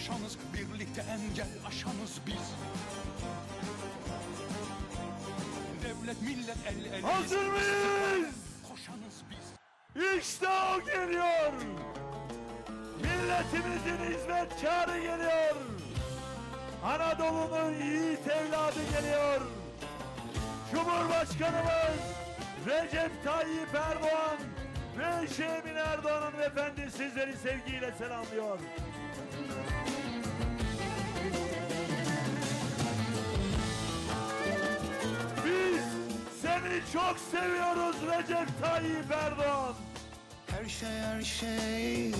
yaşanız Birlikte engel aşanız biz Devlet millet el ele Hazır mıyız? Koşanız biz İşte o geliyor. Milletimizin hizmetkarı geliyor. Anadolu'nun yiğit evladı geliyor. Cumhurbaşkanımız Recep Tayyip Erdoğan ve Eşi Emine Erdoğan hanımefendi sizleri sevgiyle selamlıyor. Seni çok seviyoruz Recep Tayyip Erdoğan. Her şey her şey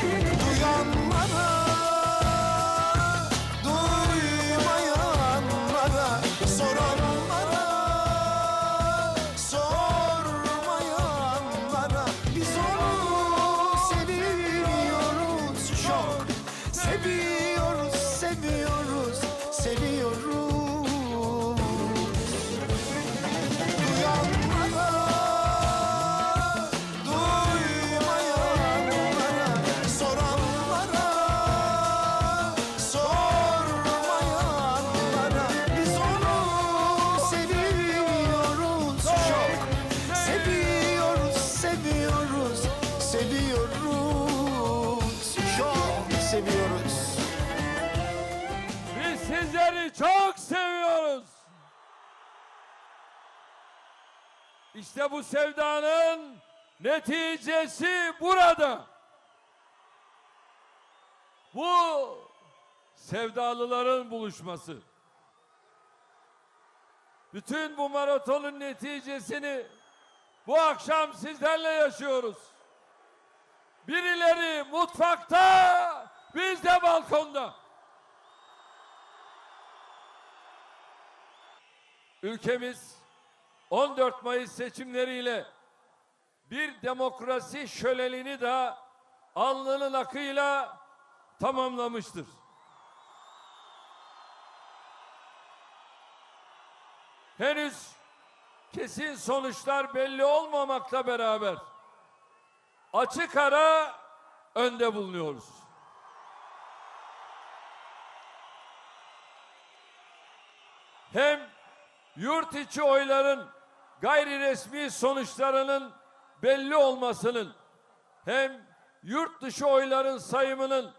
Duymayanlara İşte bu sevdanın neticesi burada. Bu sevdalıların buluşması. Bütün bu maratonun neticesini bu akşam sizlerle yaşıyoruz. Birileri mutfakta, biz de balkonda. Ülkemiz 14 Mayıs seçimleriyle bir demokrasi şölenini de alnının akıyla tamamlamıştır. Henüz kesin sonuçlar belli olmamakla beraber açık ara önde bulunuyoruz. Hem yurt içi oyların gayri resmi sonuçlarının belli olmasının hem yurt dışı oyların sayımının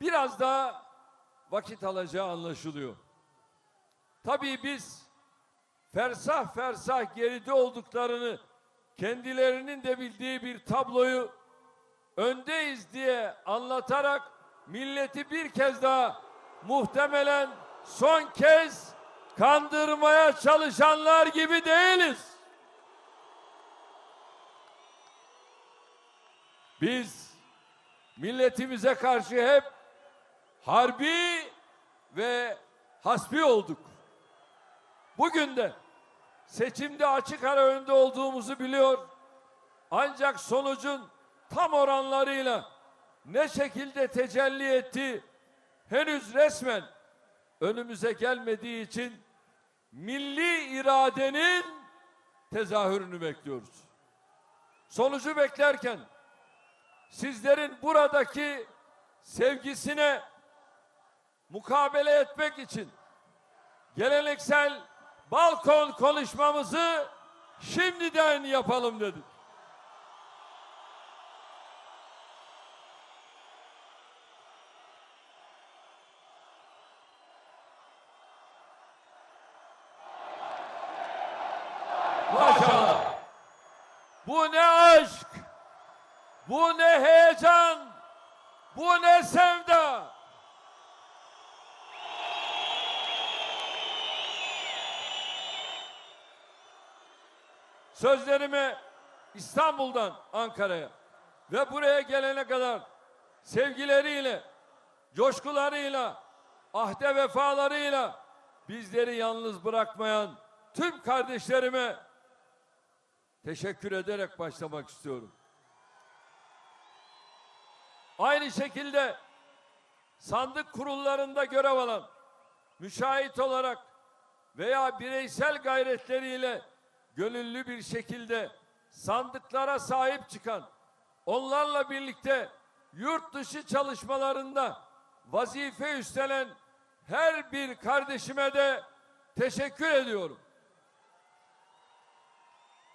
biraz daha vakit alacağı anlaşılıyor. Tabii biz fersah fersah geride olduklarını kendilerinin de bildiği bir tabloyu öndeyiz diye anlatarak milleti bir kez daha muhtemelen son kez kandırmaya çalışanlar gibi değiliz. Biz milletimize karşı hep harbi ve hasbi olduk. Bugün de seçimde açık ara önde olduğumuzu biliyor. Ancak sonucun tam oranlarıyla ne şekilde tecelli etti henüz resmen önümüze gelmediği için milli iradenin tezahürünü bekliyoruz. Sonucu beklerken sizlerin buradaki sevgisine mukabele etmek için geleneksel balkon konuşmamızı şimdiden yapalım dedik. Bu ne aşk, bu ne heyecan, bu ne sevda. Sözlerimi İstanbul'dan Ankara'ya ve buraya gelene kadar sevgileriyle, coşkularıyla, ahde vefalarıyla bizleri yalnız bırakmayan tüm kardeşlerime teşekkür ederek başlamak istiyorum. Aynı şekilde sandık kurullarında görev alan, müşahit olarak veya bireysel gayretleriyle gönüllü bir şekilde sandıklara sahip çıkan, onlarla birlikte yurt dışı çalışmalarında vazife üstlenen her bir kardeşime de teşekkür ediyorum.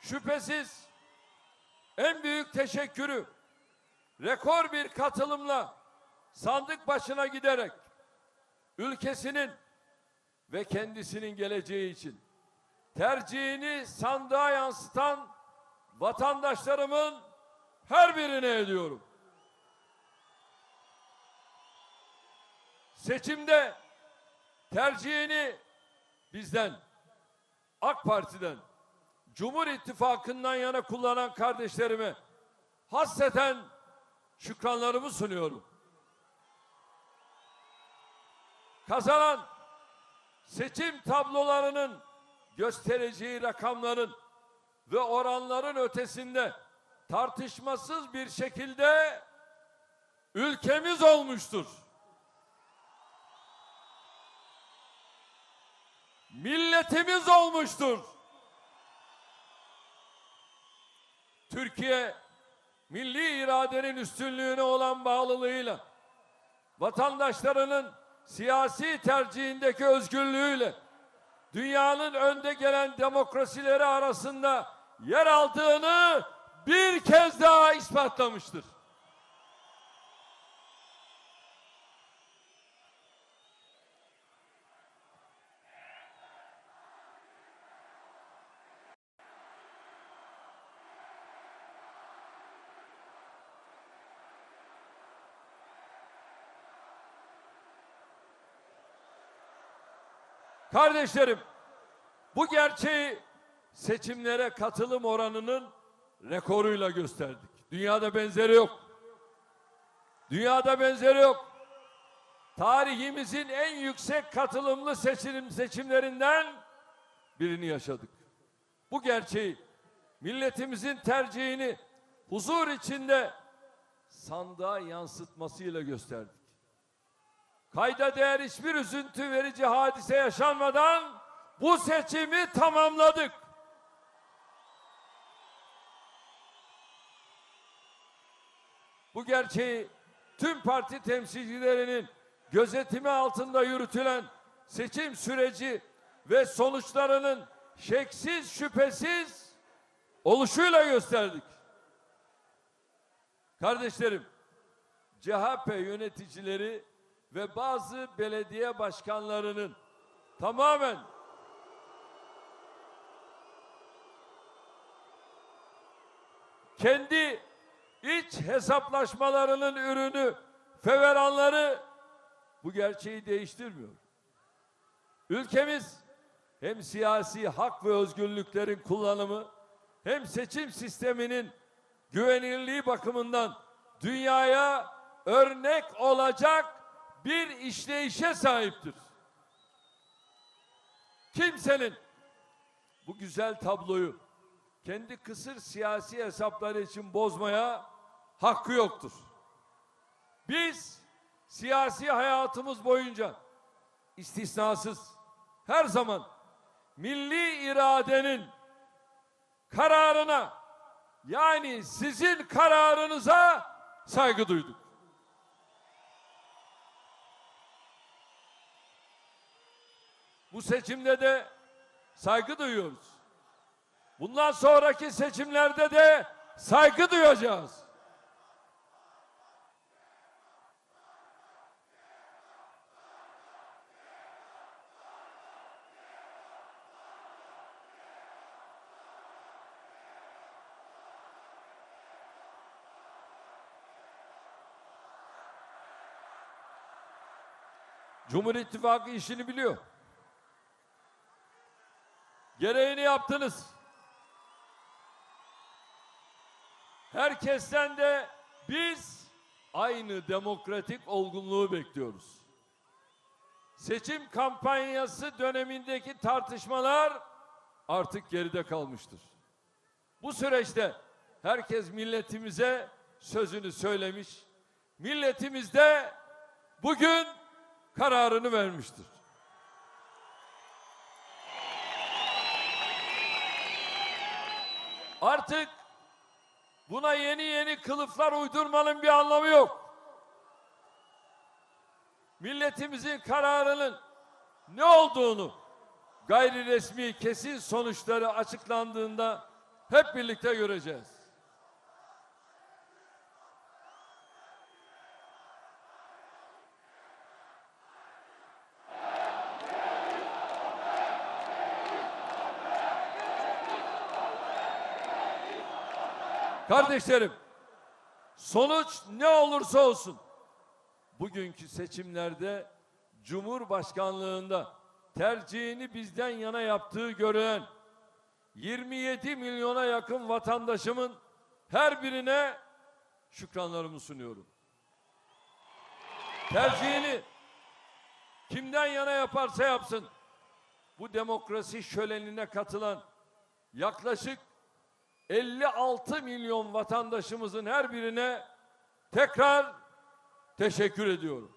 Şüphesiz en büyük teşekkürü rekor bir katılımla sandık başına giderek ülkesinin ve kendisinin geleceği için tercihini sandığa yansıtan vatandaşlarımın her birine ediyorum. Seçimde tercihini bizden, AK Parti'den, Cumhur İttifakı'ndan yana kullanan kardeşlerime hasreten şükranlarımı sunuyorum. Kazanan seçim tablolarının göstereceği rakamların ve oranların ötesinde tartışmasız bir şekilde ülkemiz olmuştur. Milletimiz olmuştur. Türkiye milli iradenin üstünlüğüne olan bağlılığıyla vatandaşlarının siyasi tercihindeki özgürlüğüyle dünyanın önde gelen demokrasileri arasında yer aldığını bir kez daha ispatlamıştır. Kardeşlerim, bu gerçeği seçimlere katılım oranının rekoruyla gösterdik. Dünyada benzeri yok. Dünyada benzeri yok. Tarihimizin en yüksek katılımlı seçim seçimlerinden birini yaşadık. Bu gerçeği milletimizin tercihini huzur içinde sandığa yansıtmasıyla gösterdik. Kayda değer hiçbir üzüntü verici hadise yaşanmadan bu seçimi tamamladık. Bu gerçeği tüm parti temsilcilerinin gözetimi altında yürütülen seçim süreci ve sonuçlarının şeksiz şüphesiz oluşuyla gösterdik. Kardeşlerim, CHP yöneticileri ve bazı belediye başkanlarının tamamen kendi iç hesaplaşmalarının ürünü feveranları bu gerçeği değiştirmiyor. Ülkemiz hem siyasi hak ve özgürlüklerin kullanımı hem seçim sisteminin güvenilirliği bakımından dünyaya örnek olacak bir işleyişe sahiptir. Kimsenin bu güzel tabloyu kendi kısır siyasi hesapları için bozmaya hakkı yoktur. Biz siyasi hayatımız boyunca istisnasız her zaman milli iradenin kararına yani sizin kararınıza saygı duyduk. Bu seçimde de saygı duyuyoruz. Bundan sonraki seçimlerde de saygı duyacağız. Cumhur İttifakı işini biliyor. Gereğini yaptınız. Herkesten de biz aynı demokratik olgunluğu bekliyoruz. Seçim kampanyası dönemindeki tartışmalar artık geride kalmıştır. Bu süreçte herkes milletimize sözünü söylemiş. Milletimiz de bugün kararını vermiştir. Artık buna yeni yeni kılıflar uydurmanın bir anlamı yok. milletimizin kararının ne olduğunu gayri resmi kesin sonuçları açıklandığında hep birlikte göreceğiz. Kardeşlerim, sonuç ne olursa olsun bugünkü seçimlerde Cumhurbaşkanlığında tercihini bizden yana yaptığı görülen 27 milyona yakın vatandaşımın her birine şükranlarımı sunuyorum. Tercihini kimden yana yaparsa yapsın bu demokrasi şölenine katılan yaklaşık 56 milyon vatandaşımızın her birine tekrar teşekkür ediyorum.